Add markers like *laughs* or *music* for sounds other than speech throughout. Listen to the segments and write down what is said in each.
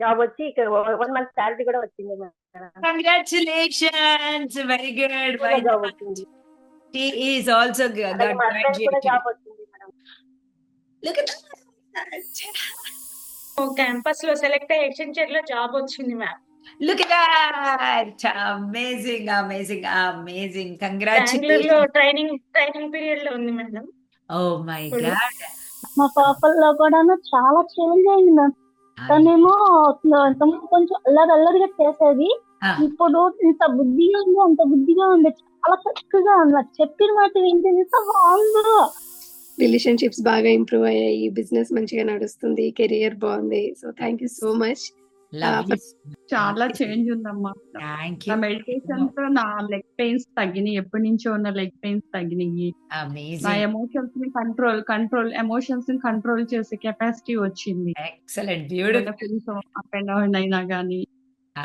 Job వచ్చి ఇక్కడ one month salary కూడా వచ్చింది కంగ్రాచులేషన్స్ వెరీ గుడ్ జాబ్ వచ్చింది. She is also మా that. క్యాంపస్లో సెలెక్ట్ అయ్యి ఎక్స్టెన్షన్లో జాబ్ వచ్చింది ma'am Look at that. Amazing, amazing, amazing. Bengaluru లో Congratulations. ట్రైనింగ్ ట్రైనింగ్ పీరియడ్లో ఉంది మేడం Oh my ఇప్పుడు- God. మా పాపల్లో కూడా చాలా చేంజ్ అయింది మ్యామ్ తనేమో కొంచెం అల్లరి అల్లరిగా చేసేది. ఇప్పుడు ఇంత బుద్ధిగా ఉంది అంత బుద్ధిగా ఉంది చాలా చక్కగా ఉంది. చెప్పిన మాట ఎంత బాగుందో. రిలేషన్షిప్స్ బాగా ఇంప్రూవ్ అయ్యాయి. బిజినెస్ మంచిగా నడుస్తుంది. కెరియర్ బాగుంది. So thank you so much. చాలా చేంజ్ ఉందమ్మా. నా. మెడిటేషన్తో నా లెగ్ పెయిన్స్ తగ్గినాయి. ఎప్పటి నుంచో ఉన్న లెగ్ పెయిన్స్ తగ్గినాయి. నా. ఎమోషన్స్ని కంట్రోల్ కంట్రోల్ ఎమోషన్స్ని కంట్రోల్ చేసే కెపాసిటీ వచ్చింది. కొంచెం అప్ అండ్ డౌన్ అయినా గానీ.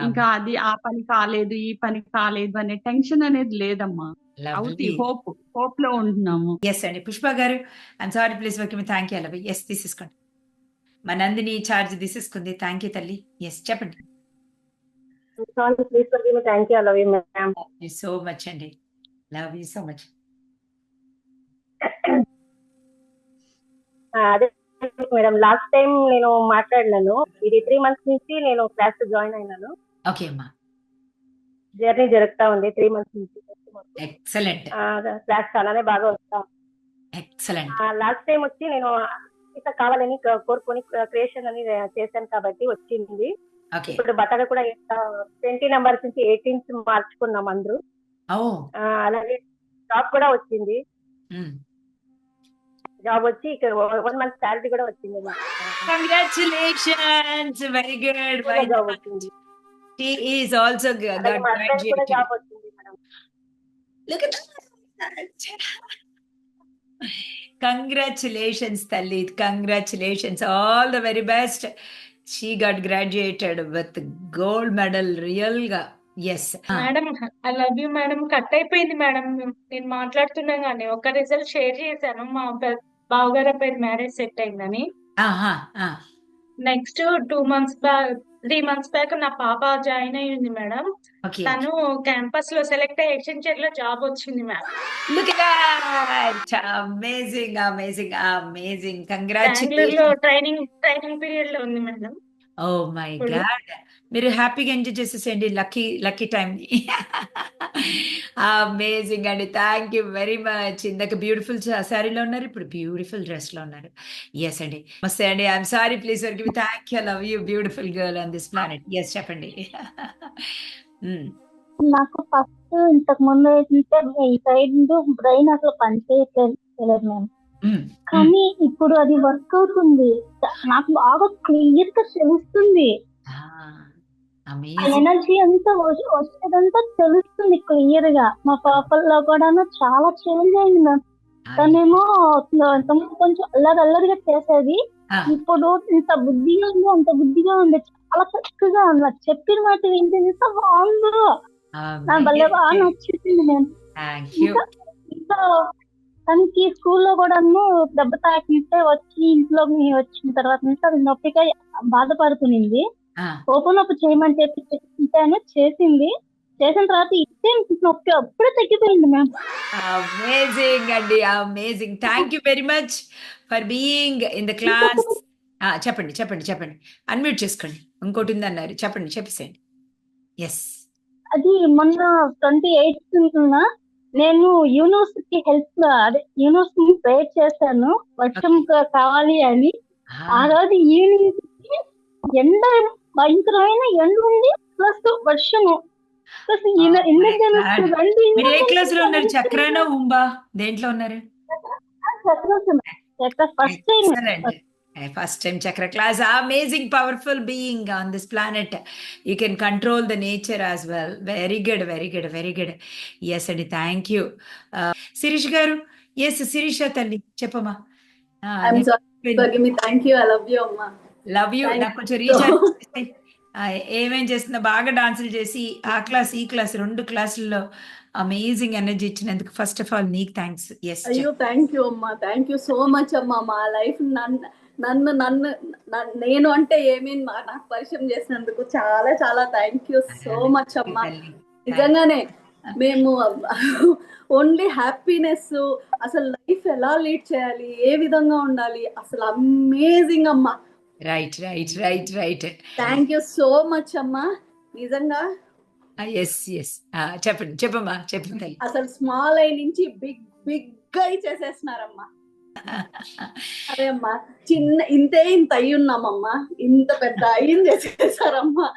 ఇంకా అది ఆ పని కాలేదు ఈ పని కాలేదు అనే టెన్షన్ అనేది లేదమ్మా. Lovely. హోప్ హోప్లో ఉంటున్నాము. ఎస్ అండి. పుష్ప గారు I'm sorry please okay thank you yes తీసేసుకోండి మా నందిని ఛార్జ్ తీసేసుకుంది. థ్యాంక్ యూ తల్లి. ఎస్ చెప్పండి. సో మచ్ అండి. లవ్ యూ సో మచ్ అదే మేడం లాస్ట్ టైం నేను మాట్లాడినాను. ఇది త్రీ మంత్స్ నుంచి నేను క్లాస్ జాయిన్ అయినాను. ఓకే అమ్మా. జర్నీ జరుగుతా ఉంది త్రీ మంత్స్ నుంచి. ఎక్సలెంట్ క్లాస్ చాలానే బాగా వస్తాం ఎక్సలెంట్ లాస్ట్ టైం వచ్చి నేను ఇంకా కావాలని కోరుకొని క్రియేషన్ అని చేశాను కాబట్టి వచ్చింది. ఇప్పుడు బట్టలు కూడా ట్వంటీ నెంబర్స్ నుంచి ఎయిటీన్స్ మార్చుకున్నాం అందరూ. అలాగే జాబ్ కూడా వచ్చింది. జాబ్ వచ్చి ఇక్కడ వన్ మంత్ శాలరీ కూడా వచ్చింది కంగ్రాచులేషన్స్ వెరీ గుడ్ జాబ్ వచ్చింది. హస్బెండ్ కూడా జాబ్ వచ్చింది madam. Look at that. Congratulations తల్లి. Congratulations all the very best she got graduated with gold medal రియల్గా yes madam I love you madam cut అయిపోయింది madam నేను మాట్లాడుతున్నా గానీ ఒక రిజల్ట్ షేర్ చేశాను. మా బావగారు అబ్బాయి మ్యారేజ్ సెట్ అయిందని. Next two months back three months back నా పాప జాయిన్ అయ్యింది మేడం. తను క్యాంపస్లో సెలెక్ట్ అయ్యి ఎక్స్టెన్షన్లో జాబ్ వచ్చింది amazing, amazing. బెంగళూరు లో Congratulations. ట్రైనింగ్ ట్రైనింగ్ పీరియడ్లో ఉంది మేడం my ఇప్పుడు- God. మీరు హ్యాపీగా ఎంజాయ్ చేసేసేయండి. Lucky lucky time. అమేజింగ్ అండి. థ్యాంక్ యూ వెరీ మచ్ ఇందాక బ్యూటిఫుల్ శారీలో ఉన్నారు ఇప్పుడు బ్యూటిఫుల్ డ్రెస్లో ఉన్నారు. ఎస్ అండి. నమస్తే అండి. I'm sorry please give thank you love you beautiful girl on this planet yes చెప్పండి. Mm. నాకు ఫస్ట్ ఇంతకు ముందు అయితే ఈ సైడ్ బ్రెయిన్ అసలు పనిచేయట్లేదు మేము Mm. కానీ ఇప్పుడు అది వర్క్ అవుతుంది నాకు బాగా క్లియర్గా తెలుస్తుంది. ఎనర్జీ అంతా వచ్చి- వచ్చేదంతా తెలుస్తుంది క్లియర్గా. మా పాపల్లో కూడా చాలా చేంజ్ అయింది మ్యామ్ తనేమో కొంచెం అల్లరి అల్లరిగా చేసేది. ఇప్పుడు ఇంత బుద్ధిగా ఉంది అంత బుద్ధిగా ఉంది. చాలా చక్కగా ఉంది. నాకు చెప్పిన మాట వింటుంది ఎంత బాగుందో. నా భలే బాగా. నచ్చింది నేను. ఇంకా తనకి స్కూల్లో కూడా దెబ్బ తాకితే వచ్చి ఇంట్లోకి వచ్చిన తర్వాత నుంచి అది నొప్పిగా బాధపడుతుంది ఓపెన్ అప్ చేయమని చెప్పి చేసింది. చేసిన తర్వాత ఇచ్చే నొప్పి అప్పుడే తగ్గిపోయింది మ్యామ్. అమేజింగ్ అండి amazing thank you very much for being in the class చెప్పండి చెప్పండి చెప్పండి. అన్మ్యూట్ చేసుకోండి. ఇంకోటి ఉంది అన్నారు చెప్పండి చెప్పేసేయండి. ఎస్ అది మొన్న ట్వంటీ ఎయిత్ నేను యూనివర్సిటీ హెల్ప్ అదే యూనివర్సిటీ ప్రేర్ చేశాను. వర్షం కావాలి అని. ఆ రోజు ఈవినింగ్ ఎండ భయంకరమైన ఎండ ఉంది ప్లస్ వర్షము. ప్లస్ రండి మీరు ఏ క్లాస్లో ఉన్నారు? చక్రానా ఉంబా? దేంట్లో ఉన్నారు? First time first time chakra class amazing powerful being on this planet you can control the nature as well very good very good very good yes అండి థ్యాంక్ యూ శిరీష్ గారు? ఎస్ శిరీష తల్లి. చెప్పమ్మా. I'm sorry, Forgive me. Thank you. Love you నాకు కొంచెం recharge ఏమేం చేస్తుందో బాగా డాన్సులు చేసి ఆ క్లాస్ ఈ క్లాస్ రెండు క్లాసుల్లో అమేజింగ్ ఎనర్జీ ఇచ్చినందుకు ఫస్ట్ ఆఫ్ ఆల్ నీకు థ్యాంక్స్ ఎస్ అయ్యో థ్యాంక్ యూ అమ్మా. థ్యాంక్ యూ సో మచ్ అమ్మా. మా లైఫ్ నన్ను నన్ను నన్ను- నేను అంటే ఏమీ నాకు పరిచయం చేసినందుకు చాలా చాలా థ్యాంక్ యూ సో మచ్ అమ్మా. నిజంగానే *laughs* మేము ఓన్లీ హ్యాపీనెస్ అసలు లైఫ్ ఎలా లీడ్ చేయాలి ఏ విధంగా ఉండాలి అసలు అమేజింగ్ అమ్మా. Right right right right thank you so much అమ్మా నిజంగా ఎస్ ఎస్ చెప్పండి చెప్పమ్మా చెప్పండి. *laughs* అసలు స్మాల్ అయి నుంచి బిగ్ బిగ్ అయి చేసేస్తున్నారమ్మా. *laughs* అదే అమ్మా చిన్న ఇంతే ఇంత అయి ఉన్నామమ్మా. ఇంత పెద్ద అయ్యి చేసేసారమ్మా.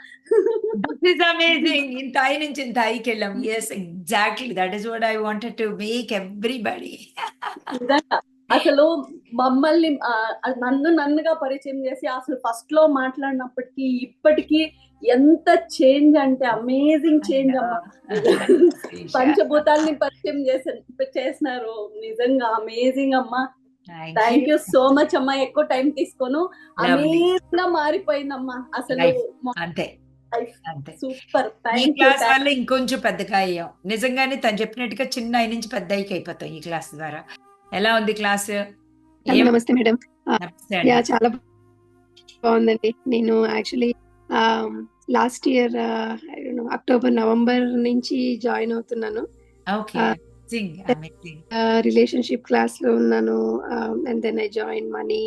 దిస్ అమేజింగ్ ఇంత ఐ నుంచి ఇంత వెళ్ళాం. Yes exactly that is what I wanted to make everybody అసలు మమ్మల్ని నన్ను నన్నుగా పరిచయం చేసి అసలు ఫస్ట్లో మాట్లాడినప్పటికీ ఇప్పటికీ ఎంత చేంజ్ అంటే అమేజింగ్ చేంజ్ అమ్మా. పంచభూతాల్ని పరిచయం చేసి చేసినారు. నిజంగా అమేజింగ్ అమ్మా. థ్యాంక్ యూ సో మచ్ అమ్మా. ఎక్కువ టైం తీసుకోను. అమేజింగ్గా మారిపోయిందమ్మా. అసలు. అంతే. సూపర్ క్లాస్ వల్ల ఇంకొంచెం పెద్దగా అయ్యాం. నిజంగానే తను చెప్పినట్టుగా చిన్న ఐ నుంచి పెద్ద అయిపోతాం ఈ క్లాస్ ద్వారా. ఎలా ఉంది క్లాస్? నమస్తే మేడం. యా చాలా బాగుందండి. నేను actually last year October November నుంచి జాయిన్ అవుతున్నాను. రిలేషన్షిప్ క్లాస్లో ఉన్నాను and then I join money.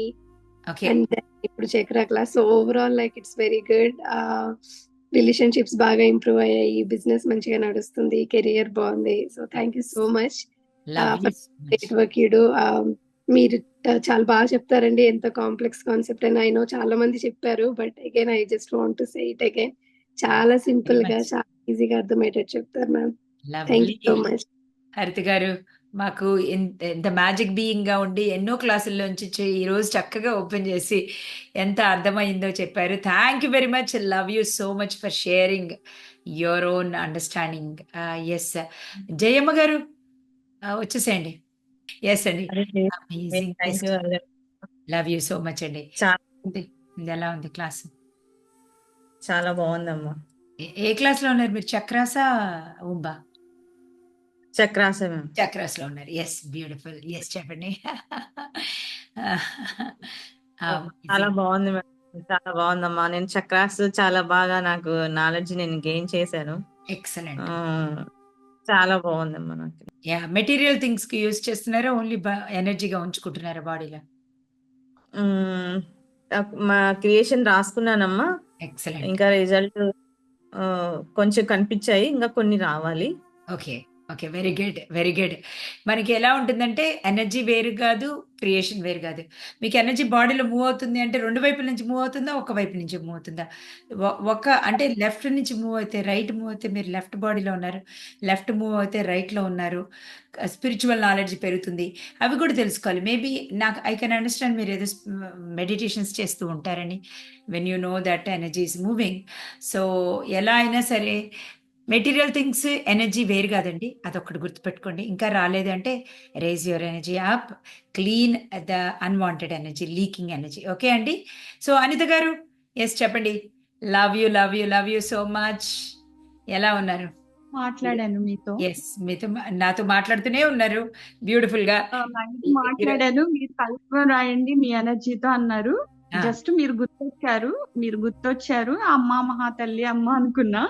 And then ఇప్పుడు chakra class. So overall like it's very good relationships బాగా ఇంప్రూవ్ అయ్యాయి. బిజినెస్ మంచిగా నడుస్తుంది. కెరియర్ బాగుంది. So thank you so much love great work you do మీరు చాలా బాగా చెప్తారండి. ఎంత కాంప్లెక్స్ కాన్సెప్ట్ అని ఐ నో చాలా మంది చెప్పారు. But again I just want to say it again. చాలా సింపుల్గా. చాలా ఈజీగా అర్థమయ్యేటట్టు చెప్తారు ma'am. Thank you so much Haritha గారు మాకు ఎంత మ్యాజిక్ బీయింగ్గా ఉండి ఎన్నో క్లాసుల్లోంచి రోజు చక్కగా ఓపెన్ చేసి ఎంత అర్థమైందో చెప్పారు. Thank you very much love you so much for sharing your own understanding yes Jayamma గారు వచ్చేసేయండి. ఎస్ అండి. లవ్ యూ సో మచ్ అండి. ఎలా ఉంది క్లాస్? చాలా బాగుందమ్మా. ఏ క్లాస్లో ఉన్నారు మీరు? చక్రాసా ఉంబా చక్రాస చక్రాస్లో ఉన్నారు. ఎస్ బ్యూటిఫుల్ ఎస్ చెప్పండి. చాలా బాగుంది చాలా బాగుందమ్మా. నేను చక్రాస్ చాలా బాగా నాకు నాలెడ్జ్ నేను గెయిన్ చేశాను. ఎక్సలెంట్ చాలా బాగుందమ్మా నాకు. యా మెటీరియల్ థింగ్స్కి యూజ్ చేస్తున్నారా? ఓన్లీ ఎనర్జీగా ఉంచుకుంటున్నారా బాడీలో? మా క్రియేషన్ రాసుకున్నానమ్మా. ఎక్సలెంట్. ఇంకా రిజల్ట్ కొంచెం కనిపించాయి ఇంకా కొన్ని రావాలి. Okay. Okay very good very good మనకి ఎలా ఉంటుందంటే ఎనర్జీ వేరు కాదు క్రియేషన్ వేరు కాదు. మీకు ఎనర్జీ బాడీలో మూవ్ అవుతుంది అంటే రెండు వైపుల నుంచి మూవ్ అవుతుందా ఒక వైపు నుంచి మూవ్ అవుతుందా? ఒక అంటే లెఫ్ట్ నుంచి మూవ్ అయితే రైట్ మూవ్ అయితే మీరు లెఫ్ట్ బాడీలో ఉన్నారు లెఫ్ట్ మూవ్ అయితే రైట్లో ఉన్నారు స్పిరిచువల్ నాలెడ్జ్ పెరుగుతుంది. అవి కూడా తెలుసుకోవాలి. మేబీ నాకు ఐ కెన్ అండర్స్టాండ్ మీరు ఏదో మెడిటేషన్స్ చేస్తూ ఉంటారని. When you know that energy is moving so ఎలా అయినా సరే మెటీరియల్ థింగ్స్ ఎనర్జీ వేరు కాదండి. అదొకటి గుర్తుపెట్టుకోండి. ఇంకా రాలేదంటే raise your energy up clean the unwanted energy leaking energy okay అండి? సో అనిత గారు ఎస్ చెప్పండి. Love you love you love you so much ఎలా ఉన్నారు? మాట్లాడాను మీతో. ఎస్ మీతో నాతో మాట్లాడుతూనే ఉన్నారు. బ్యూటిఫుల్గా మాట్లాడాను. మీరు కలుపుకొని రాయండి మీ ఎనర్జీతో అన్నారు. జస్ట్ మీరు గుర్తొచ్చారు. మీరు గుర్తొచ్చారు. అమ్మ మహాతల్లి అమ్మ అనుకున్నా.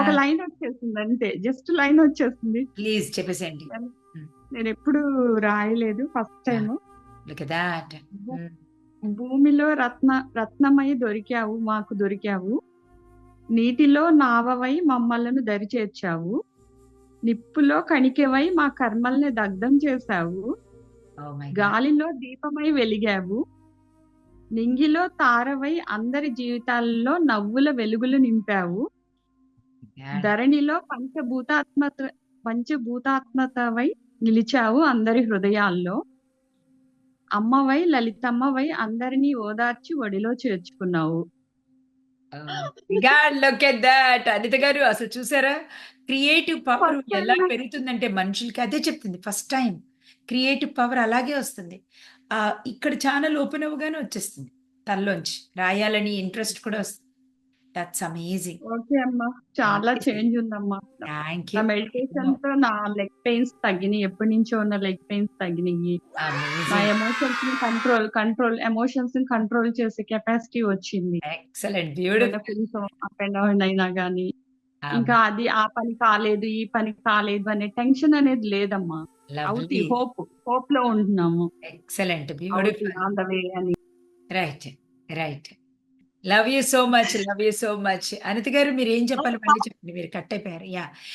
ఒక లైన్ వచ్చేసింది అంతే. జస్ట్ లైన్ వచ్చేసింది. ప్లీజ్ చెప్పేసేయండి. నేను ఎప్పుడు రాయలేదు ఫస్ట్ టైం దాట్ భూమిలో రత్న రత్నమై దొరికావు మాకు దొరికావు. నీటిలో నావవై మమ్మలను దరి చేర్చావు నిప్పులో కణికెవై మా కర్మల్ని దగ్ధం చేశావు. గాలిలో దీపమై వెలిగావు. నింగిలో తారవై అందరి జీవితాల్లో నవ్వుల వెలుగులు నింపావు. ధరణిలో పంచభూతాత్మ పంచభూతాత్మతవై నిలిచావు అందరి హృదయాల్లో. అమ్మవై లలితమ్మవై అందరినీ ఓదార్చి ఒడిలో చేర్చుకున్నావు. లుక్ ఎట్ దట్ అనిత గారు అసలు చూసారా? క్రియేటివ్ పవర్ ఎలా పెరుగుతుందంటే మనుషులకి అదే చెప్తుంది. ఫస్ట్ టైం క్రియేటివ్ పవర్ అలాగే వస్తుంది. ఆ ఇక్కడ ఛానల్ ఓపెన్ అవ్వగానే వచ్చేస్తుంది. తనలోంచి. రాయాలని ఇంట్రెస్ట్ కూడా వస్తుంది. దట్స్ అమేజింగ్ ఓకే అమ్మా. చాలా. చేంజ్ ఉందమ్మా. థ్యాంక్ యూ మెడిటేషన్తో నా లెగ్ పెయిన్స్ తగ్గినాయి. ఎప్పటి నుంచో ఉన్న లెగ్ పెయిన్స్ తగ్గినాయి. నా ఎమోషన్స్ని కంట్రోల్ కంట్రోల్ ఎమోషన్స్ని కంట్రోల్ చేసే కెపాసిటీ వచ్చింది. Excellent beautiful up and down అయినా గానీ. ఇంకా అది ఆ పని కాలేదు ఈ పని కాలేదు అనే టెన్షన్ అనేది లేదమ్మా. అవుతి లవ్లీ హోప్ హోప్లో ఉంటున్నాము. Excellent beautiful on the way అని. Right right love you so much love you so much Anitha గారు మీరు ఏం చెప్పాలి మళ్ళీ చెప్పండి. మీరు కట్ అయిపోయారు. యా